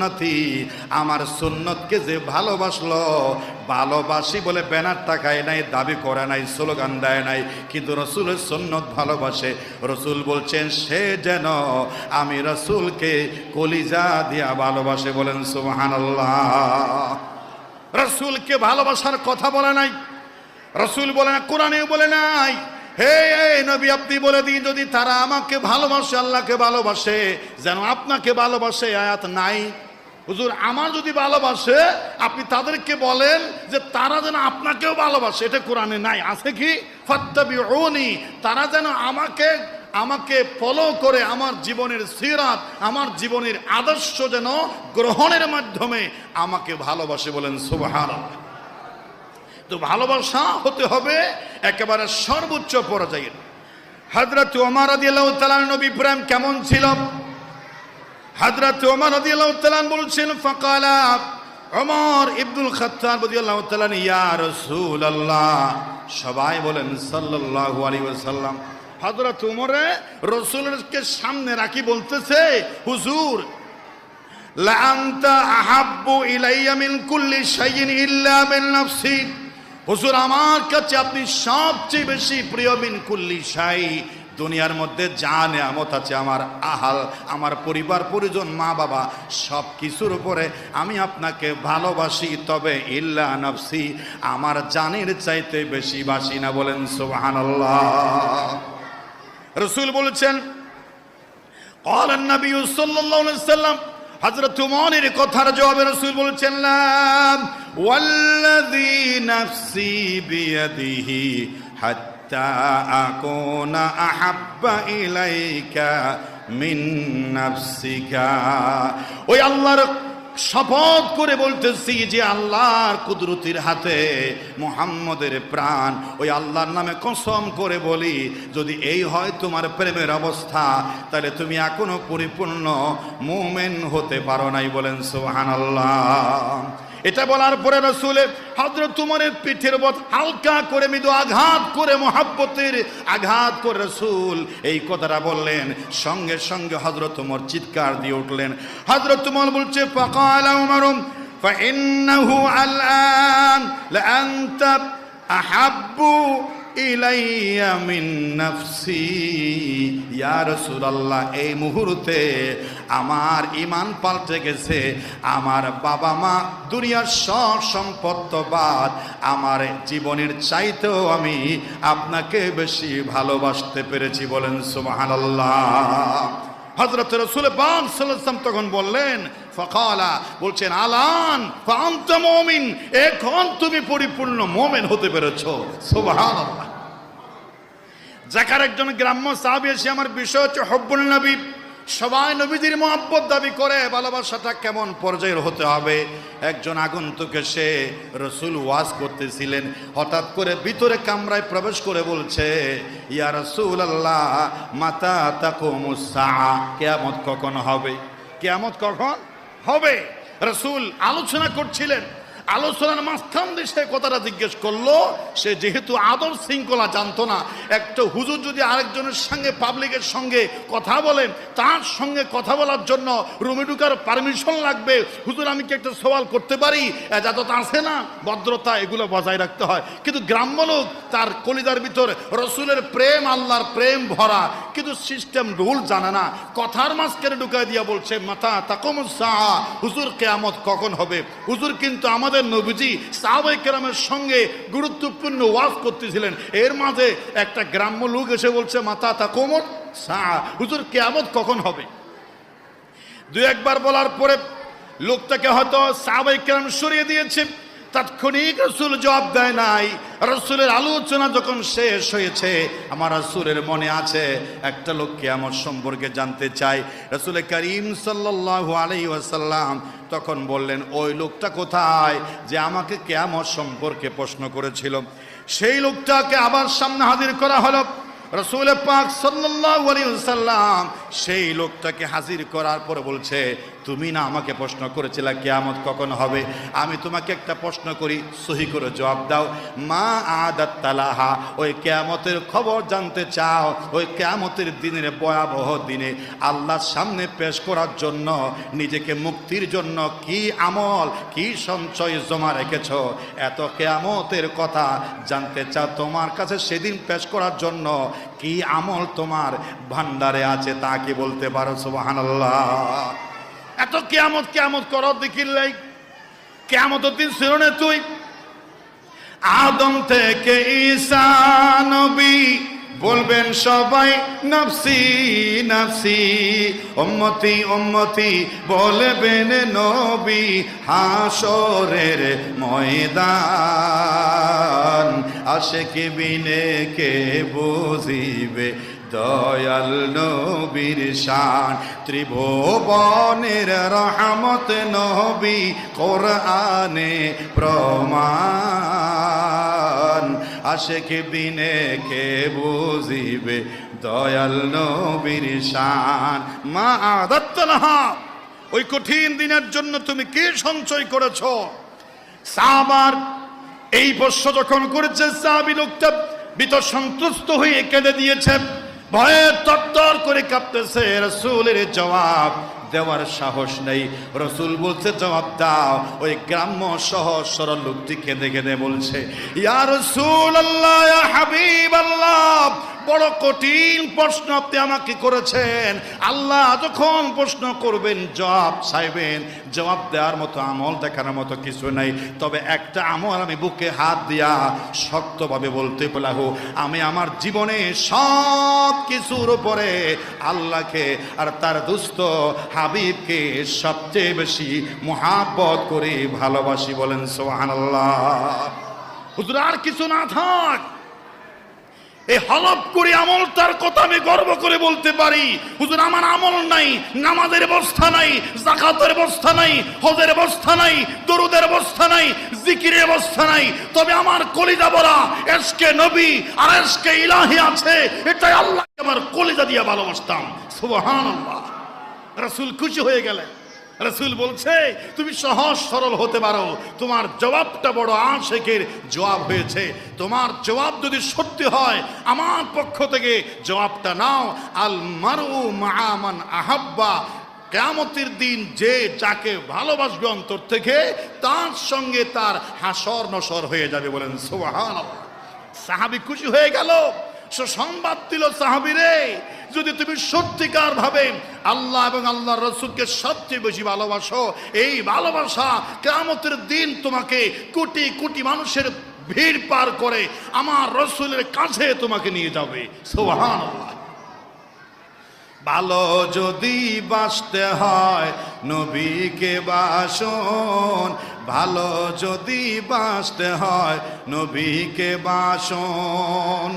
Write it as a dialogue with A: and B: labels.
A: সুন্নতি। আমার সুন্নতকে যে ভালোবাসলো, ভালোবাসি বলে ব্যানার টাকায় নাই, দাবি করে নাই, স্লোগান দেয় নাই। কিন্তু রসুলের সুন্নত ভালোবাসে। রসুল বলছেন, সে যেন আমি রসুলকে কলিজা দিয়া ভালোবাসে, বলেন সুবহান রসুলকে ভালোবাসার কথা বলে নাই। রসুল বলে না, কোরআনেও বলে নাই। হে নবী, আপনি বলে দিন, যদি তারা আমাকে ভালোবাসে, আল্লাহকে ভালোবাসে, যেন আপনাকে ভালোবাসে, আয়াত নাই। হুজুর, আমার যদি ভালোবাসে, আপনি তাদেরকে বলেন যে তারা যেন আপনাকেও ভালোবাসে। এটা কোরআনে নাই, আছে কি? ফত্তাবিউনি, তারা যেন আমাকে আমাকে ফলো করে আমার জীবনের সিরাত, আমার জীবনের আদর্শ যেন গ্রহণের মাধ্যমে আমাকে ভালোবাসে বলেন সুবহানাল্লাহ। তো ভালোবাসা হতে হবে একেবারে সর্বোচ্চ পর্যায়ের। হজরত ওমর রাদিয়াল্লাহু তাআলা নবী প্রেম কেমন ছিল? হজরত ওমর রাদিয়াল্লাহু তাআলা বলছেন, ফাকালা ওমর ইবনুল খাত্তাব রাদিয়াল্লাহু তাআলা ইয়া রাসূলুল্লাহ। সবাই বলেন, সাল্লাল্লাহু আলাইহি ওয়াসাল্লাম। হযরত ওমরে রাসূলকে সামনে রাখি বলতেছে, হুজুর লাআন্তা আহাব্বু ইলাইয়া মিন কুল্লি শাইইন ইল্লা মিন নাফসি। হুজুর, আমার কাছে আপনি সবচেয়ে বেশি প্রিয় মিন কুল্লি শাই। দুনিয়ার মধ্যে যা নেয়ামত আছে আমার আহাল আমার পরিবার পরিজন মা বাবা সব কিছুর উপরে আমি আপনাকে ভালোবাসি তবে ইল্লা নফসি আমার জানের চাইতে বেশি বাসি না বলেন সুবহানাল্লাহ রসুল বলেছেন قال النبي صلى الله عليه وسلم হজরত উমরের কথার জবাবে রসুল বলছেন লাম ওয়াল্লাযী নাফসি বিয়াদিহি হাত্তা আকুনা আহাব্বা ইলাইকা মিন নাফসিকা। ওই আল্লাহর শপথ করে বলতেছি যে আল্লাহর কুদরতির হাতে মোহাম্মদের প্রাণ। ওই আল্লাহর নামে কসম করে বলি, যদি এই হয় তোমার প্রেমের অবস্থা, তাহলে তুমি এখনও পরিপূর্ণ মুমেন হতে পারো নাই বলেন সোহান এটা বলার পরে রসুলে হজরত তুমরের পিঠের উপর হালকা করে মৃদু আঘাত করে মোহাব্বতের আঘাত করে রসুল এই কথাটা বললেন সঙ্গে সঙ্গে হজরত তুমর চিৎকার দিয়ে উঠলেন হজরত তুমর বলছে ফকাল উমরুম فإنه الآن لأنت أحب ইলাইয়া মিন নাফসি। ইয়া রাসূলুল্লাহ, এই মুহূর্তে আমার ইমান পাল্টে গেছে। আমার বাবা মা দুনিয়ার সব সম্পত্ত বাদ আমার জীবনের চাইতেও আমি আপনাকে বেশি ভালোবাসতে পেরেছি বলেন সুবহানাল্লাহ। হজরত রসুল পাক সাল্লাম তখন বললেন ফকালা, বলছেন, আলান ফান্ত মমিন, এখন তুমি পরিপূর্ণ মোমেন হতে পেরেছ। সুবহানাল্লাহ। জাকার একজন গ্রাম্য সাহাবী এসে আমার বিষয় হচ্ছে হব্বুল নবী, সবাই নবীদের মহাব্বত দাবি করে, ভালোবাসাটা কেমন পর্যায়ের হতে হবে। একজন আগন্তুক এসে রসুল ওয়াজ করতেছিলেন, হঠাৎ করে ভিতরে কামরায় প্রবেশ করে বলছে, ইয়া রসুল আল্লাহ মাতা তাকুমুসা কেয়ামত কখন হবে? কেয়ামত কখন? হবে। রসুল আলোচনা করছিলেন। আলোচনার মাঝখান দিয়ে সে কথাটা জিজ্ঞেস করল, সে যেহেতু আদর শৃঙ্খলা জানতো না, একটা হুজুর যদি আরেকজনের সঙ্গে, পাবলিকের সঙ্গে কথা বলেন, তার সঙ্গে কথা বলার জন্য রুমে ঢুকার পারমিশন লাগবে। হুজুর, আমি কি একটা সওয়াল করতে পারি? এজাজত আছে না, ভদ্রতা এগুলো বজায় রাখতে হয়। কিন্তু গ্রাম্য লোক, তার কলিদার ভিতর রসুলের প্রেম, আল্লাহর প্রেম ভরা। কিন্তু সিস্টেম, রুল জানে না। কথার মাঝখানে ঢুকায় দিয়া বলছে মাথা তাকমুসা হুজুর কেয়ামত কখন হবে? হুজুর কিন্তু আমাদের নবীজি সাহাবাই কেরামের সঙ্গে গুরুত্বপূর্ণ ওয়াফ করতেছিলেন। এর মাঝে একটা গ্রাম্য লোক এসে বলছে মাথা তা সা, হুজুর, কেয়ামত কখন হবে? দু একবার বলার পরে লোকটাকে হয়তো সাহাবাই কেরাম সরিয়ে দিয়েছে। তাৎক্ষণিক রসুল জবাব দেয় নাই। রসুলের আলোচনা যখন শেষ হয়েছে, আমার রসুলের মনে আছে, একটা লোককে আমার সম্পর্কে জানতে চাই। রসুল করিম সাল্লাল্লাহু আলাইহি ওয়াসাল্লাম তখন বললেন, ওই লোকটা কোথায় যে আমাকে কেমন সম্পর্কে প্রশ্ন করেছিল? সেই লোকটাকে আবার সামনে হাজির করা হলো। রসুল পাক সাল্লাল্লাহু আলাইহি ওয়াসাল্লাম সেই লোকটাকে হাজির করার পরে বলছে তুমি না আমাকে প্রশ্ন করেছিলে, কেয়ামত কখন হবে? আমি তোমাকে একটা প্রশ্ন করি, সহি করে জবাব দাও। মা আদাত তালাহা, ওই কেয়ামতের খবর জানতে চাও, ওই কেয়ামতের দিনের ভয়াবহ দিনে আল্লাহর সামনে পেশ করার জন্য, নিজেকে মুক্তির জন্য কি আমল, কি সঞ্চয় জমা রেখেছ? এত কেয়ামতের কথা জানতে চাও, তোমার কাছে সেদিন পেশ করার জন্য কি আমল তোমার ভান্ডারে আছে তা কি বলতে পারো? সুবহানাল্লাহ। এত কেয়ামত কেয়ামত কর দেখিলাই কেয়ামত দিন ছিল না তুই। আদম থেকে ঈসা নবী বলবেন সবাই, নফসি নফসি, উম্মতি উম্মতি, বলবেন নবী হাসরের ময়দান। আশেকে বিনে কে বুঝিবে? দয়াল নবীর শান, ত্রিভুবনের রহমত নবী কোরআনে প্রমাণ। আশেকে বিনে কে বুঝিবে দয়াল নবীর শান? মা আদত্তনহা ওই কঠিন দিনের জন্য তুমি কি সঞ্চয় করেছ? সাবার এই প্রশ্ন যখন করেছে, সাহাবি লোকটা বিত সন্তুষ্ট হয়ে কেঁদে দিয়েছে। ভয়ে তত্তর করে কাঁপতেছে রসুলের জবাব। দেওয়ার সাহস নেই। রসুল বলছে, জবাব দাও। ওই গ্রাম্য সহ সরল লোকটি কেঁদে কেঁদে বলছে, ইয়া রসুল আল্লাহ হাবিব আল্লাহ বড় কঠিন প্রশ্ন আপনি আমাকে করেছেন। আল্লাহ যখন প্রশ্ন করবেন, জবাব চাইবেন, জবাব দেওয়ার মতো আমল দেখানোর মতো কিছু নাই। তবে একটা আমল আমি বুকে হাত দিয়া শক্তভাবে বলতে পারলাম আমি আমার জীবনে সব কিছুর উপরে আল্লাহকে আর তার দুস্থ হাবিবকে সবচেয়ে বেশি মহাব্বত করে ভালোবাসি বলেন সোহান আল্লাহ হুজুর, আর কিছু না থাক। এই হলপ করে আমল তার কথা আমি গর্ব করে বলতে পারি। হুজুর, আমার আমল নাই, নামাজের অবস্থা নাই জাকাতের অবস্থা নাই, হজের অবস্থা নাই, দরুদের অবস্থা নাই, জিকিরের অবস্থা নাই। তবে আমার কলিজা বলা এসকে নবী আর এসকে ইলাহি আছে, এটাই আল্লাহ আমার কলিজা দিয়ে ভালোবাসতাম। সুবহানাল্লাহ। রাসূল খুশি হয়ে গেলেন। রসুল বলছে, তুমি সহজ সরল হতে পারো। তোমার জবাবটা বড় আশেকের জবাব হয়েছে। তোমার জবাব যদি সত্যি হয়, আমার পক্ষ থেকে জবাবটা নাও। আল মারু মাহামান আহাব্বা। কেয়ামতের দিন যে যাকে ভালোবাসবে অন্তর থেকে, তার সঙ্গে তার হাসর নসর হয়ে যাবে বলেন সোহান সাহাবি খুশি হয়ে গেল। সে সংবাদ দিল সাহাবিরে। যদি তুমি সত্যিকার ভাবে আল্লাহ এবং আল্লাহ রসুলকে সবচেয়ে বেশি ভালোবাসো, এই ভালোবাসা কেমতের দিন তোমাকে কোটি কোটি মানুষের ভিড় পার করে আমার রসুলের কাছে তোমাকে নিয়ে যাবে। সোহান ভালো যদি বাসতে হয় নবীকে বাসন, ভালো যদি বাসতে হয় নবীকে বাসন।